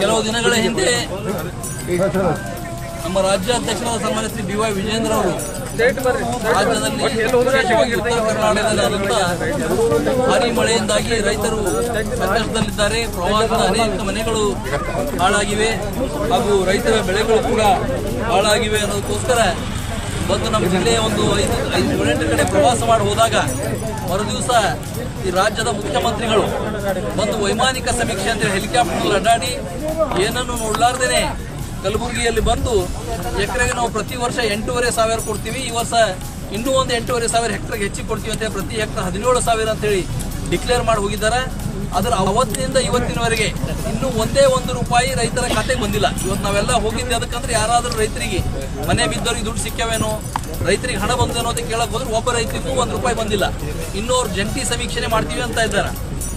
ಕೆಲವು ದಿನಗಳ ಹಿಂದೆ ನಮ್ಮ ರಾಜ್ಯಾಧ್ಯಕ್ಷರಾದ ಸನ್ಮಾನ್ಯ ಶ್ರೀ ಬಿ ವೈ ವಿಜೇಂದ್ರ ಅವರು ರಾಜ್ಯದಲ್ಲಿ ಉತ್ತರ ಕರ್ನಾಟಕದಲ್ಲಿ ಭಾರಿ ಮಳೆಯಿಂದಾಗಿ ರೈತರು ಸಂಕಷ್ಟದಲ್ಲಿದ್ದಾರೆ. ಪ್ರವಾಹದ ಅನೇಕ ಮನೆಗಳು ಹಾಳಾಗಿವೆ ಹಾಗೂ ರೈತರ ಬೆಳೆಗಳು ಕೂಡ ಹಾಳಾಗಿವೆ ಅನ್ನೋದಕ್ಕೋಸ್ಕರ ಬಂದು ನಮ್ಮ ಜಿಲ್ಲೆಯ ಒಂದು ಐದು ಐದು ಕಡೆ ಪ್ರವಾಸ ಮಾಡಿ ಹೋದಾಗ ಮರುದಿವಸ ಈ ರಾಜ್ಯದ ಮುಖ್ಯಮಂತ್ರಿಗಳು ಒಂದು ವೈಮಾನಿಕ ಸಮೀಕ್ಷೆ ಅಂತೇಳಿ ಹೆಲಿಕಾಪ್ಟರ್ ಅಡ್ಡಾಡಿ ಏನನ್ನು ನೋಡಲಾರ್ದೇನೆ ಕಲಬುರಗಿಯಲ್ಲಿ ಬಂದು ಎಕರೆಗೆ ನಾವು ಪ್ರತಿ ವರ್ಷ ಎಂಟೂವರೆ ಸಾವಿರ ಕೊಡ್ತೀವಿ. ಈ ವರ್ಷ ಇನ್ನೂ ಒಂದು ಎಂಟೂವರೆ ಸಾವಿರ ಹೆಕ್ಟರ್ಗೆ ಹೆಚ್ಚಿಗೆ ಕೊಡ್ತೀವಿ ಅಂತ ಪ್ರತಿ ಹೆಕ್ಟರ್ ಹದಿನೇಳು ಸಾವಿರ ಅಂತೇಳಿ ಡಿಕ್ಲೇರ್ ಮಾಡಿ ಹೋಗಿದ್ದಾರೆ. ಅದರ ಅವತ್ತಿನಿಂದ ಇವತ್ತಿನವರೆಗೆ ಇನ್ನೂ ಒಂದೇ ಒಂದು ರೂಪಾಯಿ ರೈತರ ಖಾತೆಗೆ ಬಂದಿಲ್ಲ. ಇವತ್ತು ನಾವೆಲ್ಲ ಹೋಗಿದ್ದೆ ಅದಕ್ಕಂದ್ರೆ ಯಾರಾದರೂ ರೈತರಿಗೆ ಮನೆ ಬಿದ್ದವ್ರಿಗೆ ದುಡ್ಡು ಸಿಕ್ಕವೇನೋ, ರೈತರಿಗೆ ಹಣ ಬಂದೇನೋ ಅಂತ ಕೇಳಕ್ಕೆ ಹೋದ್ರೆ ಒಬ್ಬ ರೈತರಿಗೂ ಒಂದು ರೂಪಾಯಿ ಬಂದಿಲ್ಲ. ಇನ್ನೂ ಜಂಟಿ ಸಮೀಕ್ಷೆ ಮಾಡ್ತೀವಿ ಅಂತ ಇದ್ದಾರೆ.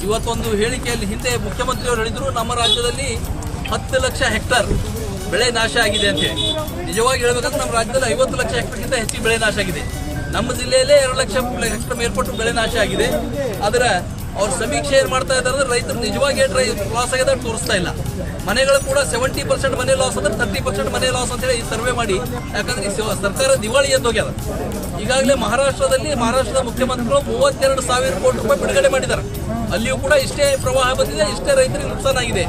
ಇವತ್ತೊಂದು ಹೇಳಿಕೆಯಲ್ಲಿ ಹಿಂದೆ ಮುಖ್ಯಮಂತ್ರಿಯವರು ಹೇಳಿದ್ರು, ನಮ್ಮ ರಾಜ್ಯದಲ್ಲಿ ಹತ್ತು ಲಕ್ಷ ಹೆಕ್ಟರ್ ಬೆಳೆ ನಾಶ ಆಗಿದೆ ಅಂತೇಳಿ ನಿಜವಾಗಿ ಹೇಳ್ಬೇಕಂದ್ರೆ ನಮ್ಮ ರಾಜ್ಯದಲ್ಲಿ ಐವತ್ತು ಲಕ್ಷ ಹೆಕ್ಟರ್ಗಿಂತ ಹೆಚ್ಚಿಗೆ ಬೆಳೆ ನಾಶ ಆಗಿದೆ. ನಮ್ಮ ಜಿಲ್ಲೆಯಲ್ಲೇ ಎರಡು ಲಕ್ಷ ಹೆಕ್ಟರ್ ಮೇಲ್ಪಟ್ಟು ಬೆಳೆ ನಾಶ ಆಗಿದೆ. ಆದ್ರೆ ಅವ್ರ ಸಮೀಕ್ಷೆ ಏನು ಮಾಡ್ತಾ ಇದ್ದಾರೆ ಅಂದ್ರೆ ರೈತರು ನಿಜವಾಗಿ ಲಾಸ್ ಆಗಿದೆ ತೋರಿಸ್ತಾ ಇಲ್ಲ. ಮನೆಗಳು ಕೂಡ ಸೆವೆಂಟಿ ಪರ್ಸೆಂಟ್ ಮನೆ ಲಾಸ್ ಅಂದ್ರೆ ತರ್ಟಿ ಪರ್ಸೆಂಟ್ ಮನೆ ಲಾಸ್ ಅಂತ ಹೇಳಿ ಈ ಸರ್ವೆ ಮಾಡಿ. ಯಾಕಂದ್ರೆ ಈ ಸರ್ಕಾರ ದಿವಾಳಿ ಎದ್ದೋಗ್ಯದ ಈಗಾಗಲೇ ಮಹಾರಾಷ್ಟ್ರದಲ್ಲಿ ಮಹಾರಾಷ್ಟ್ರದ ಮುಖ್ಯಮಂತ್ರಿಗಳು ಮೂವತ್ತೆರಡು ಸಾವಿರ ಕೋಟಿ ರೂಪಾಯಿ ಬಿಡುಗಡೆ ಮಾಡಿದ್ದಾರೆ. ಅಲ್ಲಿಯೂ ಕೂಡ ಇಷ್ಟೇ ಪ್ರವಾಹ ಬಂದಿದೆ ಇಷ್ಟೇ ರೈತರಿಗೆ ನುಕ್ಸಾನ ಆಗಿದೆ.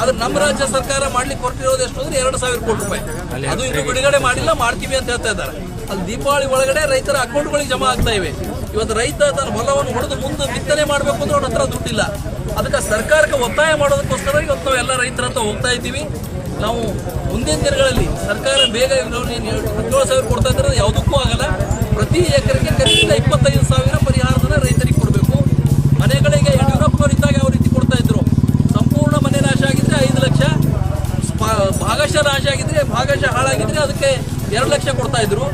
ಆದ್ರೆ ನಮ್ಮ ರಾಜ್ಯ ಸರ್ಕಾರ ಮಾಡ್ಲಿಕ್ಕೆ ಹೊರಟಿರೋದು ಎಷ್ಟು ಅಂದ್ರೆ ಎರಡು ಸಾವಿರ ಕೋಟಿ ರೂಪಾಯಿ. ಅದು ಇನ್ನು ಬಿಡುಗಡೆ ಮಾಡಿಲ್ಲ ಮಾಡ್ತೀವಿ ಅಂತ ಹೇಳ್ತಾ ಇದ್ದಾರೆ. ಅಲ್ಲಿ ದೀಪಾವಳಿ ಒಳಗಡೆ ರೈತರ ಅಕೌಂಟ್ಗಳಿಗೆ ಜಮಾ ಆಗ್ತಾ ಇವೆ. ಇವತ್ತು ರೈತ ತನ್ನ ಹೊಲವನ್ನು ಹೊಡೆದು ಮುಂದೆ ಬಿತ್ತನೆ ಮಾಡಬೇಕು ಅಂದ್ರೆ ಅವ್ರ ಹತ್ರ ದುಡ್ಡಿಲ್ಲ. ಅದಕ್ಕೆ ಸರ್ಕಾರಕ್ಕೆ ಒತ್ತಾಯ ಮಾಡೋದಕ್ಕೋಸ್ಕರ ಇವತ್ತು ನಾವು ಎಲ್ಲ ರೈತರ ಹತ್ರ ಹೋಗ್ತಾ ಇದ್ದೀವಿ. ನಾವು ಮುಂದಿನ ದಿನಗಳಲ್ಲಿ ಸರ್ಕಾರ ಬೇಗ ಹದಿನೇಳು ಸಾವಿರ ಕೊಡ್ತಾ ಇದ್ರೆ ಯಾವುದಕ್ಕೂ ಆಗಲ್ಲ. ಪ್ರತಿ ಎಕರೆಗೆ ಕನಿಷ್ಠ ಇಪ್ಪತ್ತೈದು ಸಾವಿರ ಪರಿಹಾರದನ್ನು ರೈತರಿಗೆ ಕೊಡಬೇಕು. ಮನೆಗಳಿಗೆ ಯಡಿಯೂರಪ್ಪನವರು ಇದ್ದಾಗ ಯಾವ ರೀತಿ ಕೊಡ್ತಾ ಇದ್ರು? ಸಂಪೂರ್ಣ ಮನೆ ನಾಶ ಆಗಿದ್ರೆ ಐದು ಲಕ್ಷ ಭಾಗಶಃ ನಾಶ ಆಗಿದ್ರೆ ಭಾಗಶಃ ಹಾಳಾಗಿದ್ರೆ ಅದಕ್ಕೆ ಎರಡು ಲಕ್ಷ ಕೊಡ್ತಾ ಇದ್ರು.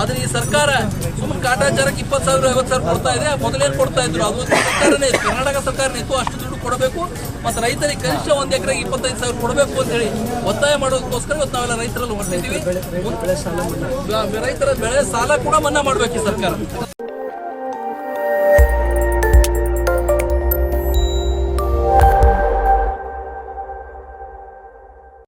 ಆದ್ರೆ ಈ ಸರ್ಕಾರ ಸುಮ್ಮನೆ ಕಾಟಾಚಾರಕ್ಕೆ ಇಪ್ಪತ್ತು ಸಾವಿರ ಐವತ್ತು ಸಾವಿರ ಕೊಡ್ತಾ ಇದೆ. ಮೊದಲೇನು ಕೊಡ್ತಾ ಇದ್ರು? ಅದು ಸರ್ಕಾರನೇ ಕರ್ನಾಟಕ ಸರ್ಕಾರ ಇತ್ತು. ಅಷ್ಟು ದುಡ್ಡು ಕೊಡಬೇಕು. ಮತ್ತೆ ರೈತರಿಗೆ ಕನಿಷ್ಠ ಒಂದು ಎಕರೆಗೆ ಇಪ್ಪತ್ತೈದು ಸಾವಿರ ಕೊಡಬೇಕು ಅಂತ ಹೇಳಿ ಒತ್ತಾಯ ಮಾಡೋದಕ್ಕೋಸ್ಕರ ಇವತ್ತು ನಾವೆಲ್ಲ ರೈತರಲ್ಲಿ ಹೊರಟಿದ್ದೀವಿ ರೈತರ ಬೆಳೆ ಸಾಲ ಕೂಡ ಮನ್ನಾ ಮಾಡಬೇಕು ಈ ಸರ್ಕಾರ.